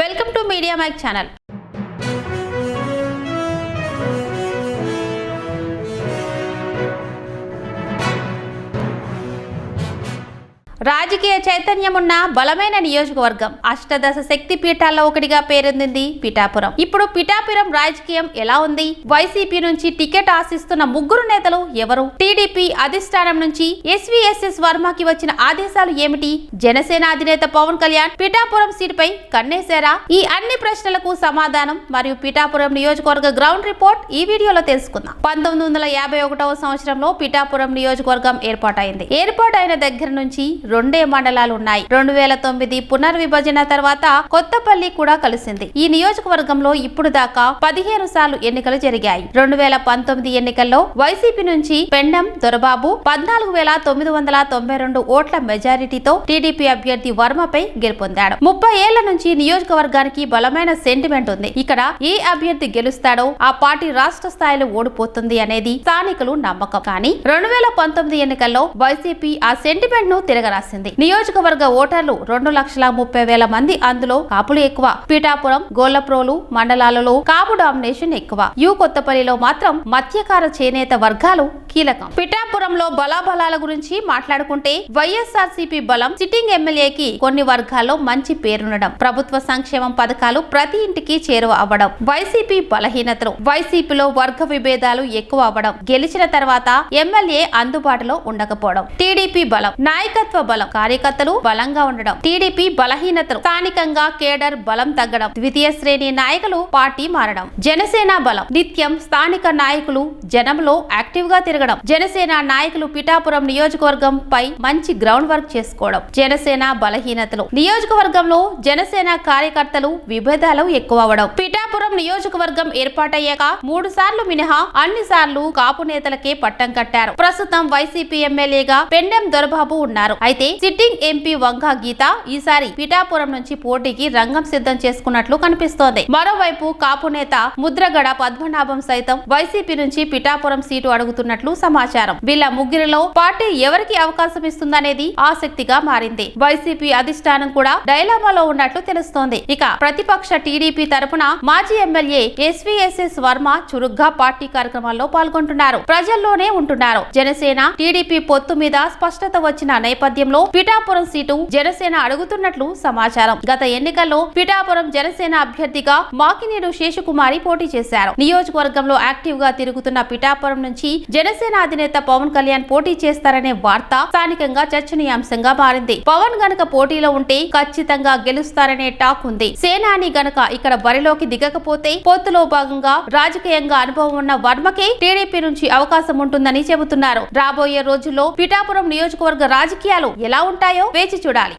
Welcome to media mic channel. రాజకీయ చైతన్యమున్న బలమైన నియోజకవర్గం అష్టదశ శక్తి పీఠాల్లో ఒకటిగా పేరొందింది పిఠాపురం. ఇప్పుడు పిఠాపురం రాజకీయం ఎలా ఉంది? వైసీపీ నుంచి టికెట్ ఆశిస్తున్న ముగ్గురు నేతలు ఎవరు? టీడీపీ అధిష్టానం నుంచి ఎస్వీఎస్ఎస్ వర్మకి వచ్చిన ఆదేశాలు ఏమిటి? జనసేన అధినేత పవన్ కళ్యాణ్ పిఠాపురం సీటుపై కన్నేశారా? ఈ అన్ని ప్రశ్నలకు సమాధానం మరియు పిఠాపురం నియోజకవర్గ గ్రౌండ్ రిపోర్ట్ ఈ వీడియోలో తెలుసుకుందాం. పంతొమ్మిది వందల యాభై ఒకటవ సంవత్సరంలో పిఠాపురం నియోజకవర్గం ఏర్పాటైంది. ఏర్పాటైన దగ్గర నుంచి రెండే మండలాలు ఉన్నాయి రెండు వేల తొమ్మిది పునర్విభజన తర్వాత కొత్తపల్లి కూడా కలిసింది. ఈ నియోజకవర్గంలో ఇప్పుడు దాకా పదిహేను సార్లు ఎన్నికలు జరిగాయి. రెండు వేల పంతొమ్మిది ఎన్నికల్లో వైసీపీ నుంచి పెండం దొరబాబు పద్నాలుగు వేల తొమ్మిది వందల తొంభై రెండు ఓట్ల మెజారిటీతో టీడీపీ అభ్యర్థి వర్మపై గెలుపొందాడు. ముప్పై ఏళ్ళ నుంచి నియోజకవర్గానికి బలమైన సెంటిమెంట్ ఉంది. ఇక్కడ ఏ అభ్యర్థి గెలుస్తాడో ఆ పార్టీ రాష్ట్ర స్థాయిలో ఓడిపోతుంది అనేది స్థానికులు నమ్మకం. కానీ రెండు వేల పంతొమ్మిది ఎన్నికల్లో వైసీపీ ఆ సెంటిమెంట్ను రాసింది. నియోజకవర్గ ఓటర్లు రెండు లక్షల ముప్పై వేల మంది అందులో కాపులు ఎక్కువ. పీఠాపురం గోల్లప్రోలు మండలాలలో కాపు డామినేషన్ ఎక్కువ. యు కొత్తపల్లిలో మాత్రం మత్స్యకార చేనేత వర్గాలు కీలకం. పిఠాపురంలో బలాబలాల గురించి మాట్లాడుకుంటే వైఎస్ఆర్సీపీ బలం సిట్టింగ్ ఎమ్మెల్యేకి కొన్ని వర్గాల్లో మంచి పేరునడం ప్రభుత్వ సంక్షేమం పథకాలు ప్రతి ఇంటికి చేరువ అవ్వడం వైసీపీ బలహీనతలు వైసీపీలో వర్గ విభేదాలు ఎక్కువ అవ్వడం గెలిచిన తర్వాత ఎమ్మెల్యే అందుబాటులో ఉండకపోవడం టీడీపీ బలం నాయకత్వ బలం కార్యకర్తలు బలంగా ఉండడం టీడీపీ బలహీనతలు స్థానికంగా కేడర్ బలం తగ్గడం ద్వితీయ శ్రేణి నాయకులు పార్టీ మారడం జనసేన బలం నిత్యం స్థానిక నాయకులు జనంలో యాక్టివ్గా తిరగడం. జనసేన నాయకులు పిఠాపురం నియోజకవర్గం పై మంచి గ్రౌండ్ వర్క్ చేసుకోవడం. జనసేన బలహీనతలు. నియోజకవర్గంలో జనసేన కార్యకర్తలు విభేదాలు ఎక్కువ అవడం పిఠాపురం నియోజకవర్గం ఏర్పాటయ్యాక మూడు సార్లు మినహా అన్ని సార్లు కాపు నేతలకే పట్టం కట్టారు. ప్రస్తుతం వైసీపీ ఎమ్మెల్యేగా పెండెం దొరబాబు ఉన్నారు. అయితే సిట్టింగ్ ఎంపీ వంగ గీత ఈసారి పిఠాపురం నుంచి పోటీకి రంగం సిద్ధం చేసుకున్నట్లు కనిపిస్తోంది. మరోవైపు కాపు నేత ముద్రగడ పద్మనాభం సైతం వైసీపీ నుంచి పిఠాపురం సీటు అడుగుతున్నట్లు సమాచారం. వీళ్ళ ముగ్గురిలో పార్టీ ఎవరికి అవకాశం ఇస్తుందనేది ఆసక్తిగా మారింది. వైసీపీ అధిష్టానం కూడా డైలామాలో ఉన్నట్లు తెలుస్తోంది. ఇక ప్రతిపక్ష టీడీపీ తరపున మాజీ ఎమ్మెల్యే ఎస్వీఎస్ఎస్ వర్మ చురుగ్గా పార్టీ కార్యక్రమాల్లో పాల్గొంటున్నారు. ప్రజల్లోనే ఉంటున్నారు. జనసేన టీడీపీ పొత్తు మీద స్పష్టత వచ్చిన నేపథ్యంలో పిఠాపురం సీటు జనసేన అడుగుతున్నట్లు సమాచారం. గత ఎన్నికల్లో పిఠాపురం జనసేన అభ్యర్థిగా మాకినీడు శేషకుమారి పోటీ చేశారు. నియోజకవర్గంలో యాక్టివ్గా తిరుగుతున్న పిఠాపురం నుంచి జనసేన అధినేత పవన్ కళ్యాణ్ పోటీ చేస్తారనే వార్త స్థానికంగా చర్చనీయాంశంగా మారింది. పవన్ గనక పోటీలో ఉంటే ఖచ్చితంగా గెలుస్తారనే టాక్ ఉంది. సేనాని గనక ఇక్కడ బరిలోకి దిగకపోతే పొత్తులో భాగంగా రాజకీయంగా అనుభవం ఉన్న వర్మకే టీడీపీ నుంచి అవకాశం ఉంటుందని చెబుతున్నారు. రాబోయే రోజుల్లో పిఠాపురం నియోజకవర్గ రాజకీయాలు ఎలా ఉంటాయో వేచి చూడాలి.